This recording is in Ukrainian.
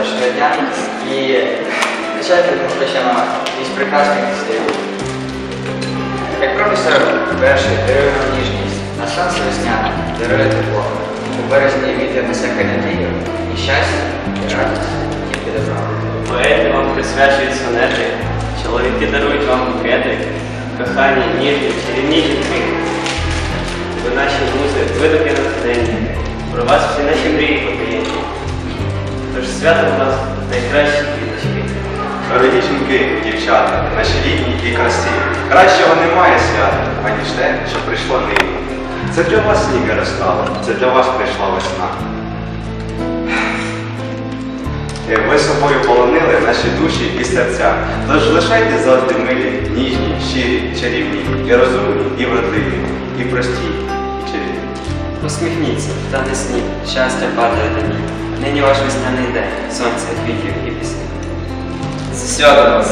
мене щодня. І звичайно, ще на якийсь прекрасний стиль. Як професор перший дарує нам ніжність, на шанси весняна дарує тепло. У березні вітер несе надію і щастя, і радість, і добро. Поети вам присвячують сонети, чоловіки дарують вам букети, кохання, ніжні, чарівні жінки. Свято у нас найкращі квіточки. Дорогі жінки, дівчата, наші рідні і красиві. Кращого немає свята, аніж те, що прийшло нині. Це для вас сніг розстало, це для вас прийшла весна. Ви собою полонили наші душі і серця. Тож лишайте завжди милі, ніжні, щирі, чарівні, і розумні, і вродливі, і прості, і чарівні. Усміхніться, та не сніть, щастя падає до ніг. Нині ваш весняний день, сонце, квітів і пісні. Зі святом вас!